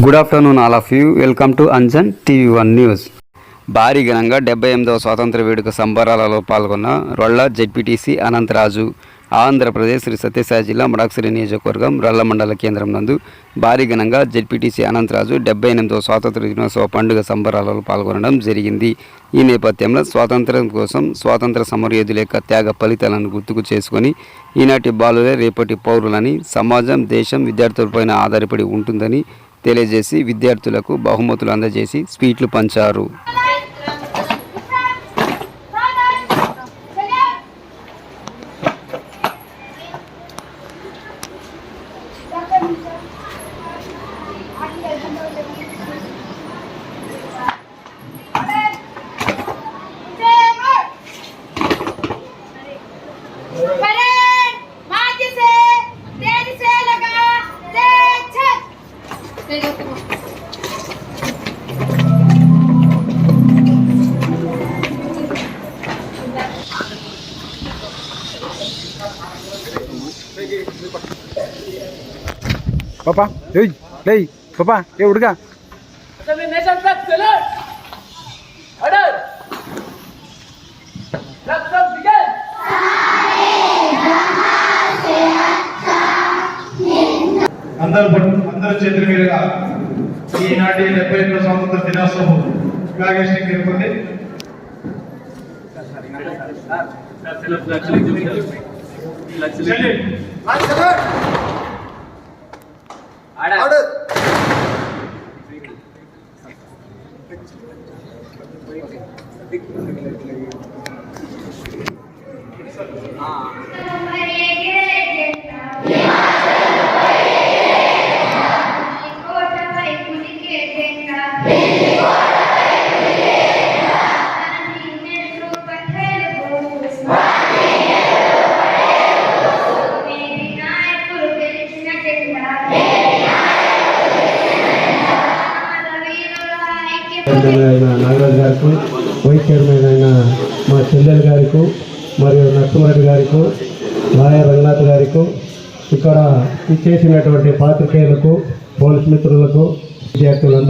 Good afternoon all of you welcome to Anjan TV one news భారీ ఘనంగా డెబ్బై ఎనిమిదవ స్వాతంత్ర వేడుక సంబరాలలో పాల్గొన్న రొళ్ళ జెడ్పీటీసీ అనంతరాజు ఆంధ్రప్రదేశ్ శ్రీ సత్యసాయి జిల్లా మడాక్సిరి నియోజకవర్గం రల్ల మండల కేంద్రం నందు భారీ ఘనంగా జడ్పీటీసీ అనంతరాజు డెబ్బై ఎనిమిదవ స్వాతంత్ర దినోత్సవ పండుగ సంబరాలలో పాల్గొనడం జరిగింది. ఈ నేపథ్యంలో స్వాతంత్రం కోసం స్వాతంత్ర సమరయోధుల యొక్క త్యాగ ఫలితాలను గుర్తుకు చేసుకొని ఈనాటి బాలులే రేపటి పౌరులని సమాజం దేశం విద్యార్థులపైన ఆధారపడి ఉంటుందని తెలియజేసి విద్యార్థులకు బహుమతులు అందజేసి స్వీట్లు పంచారు. पप्पा लई लई पप्पा एवढं का అందరు అందరు చేతుల మీదుగా ఈనాటి డెబ్బై ఎనిమిది స్వాతంత్ర దినోత్సవం ఫ్లాగేషన్ జరుగుతుంది చెల్లి. చైర్మన్ అయిన నాగరాజు గారికి వైస్ చైర్మన్ అయిన మా చెల్లెలు గారికి మరియు నరసింహారెడ్డి గారికి లాయర్ రంగనాథ్ గారికి ఇక్కడ చేసినటువంటి పాత్రికేయులకు పోలీస్ మిత్రులకు విద్యార్థులందరూ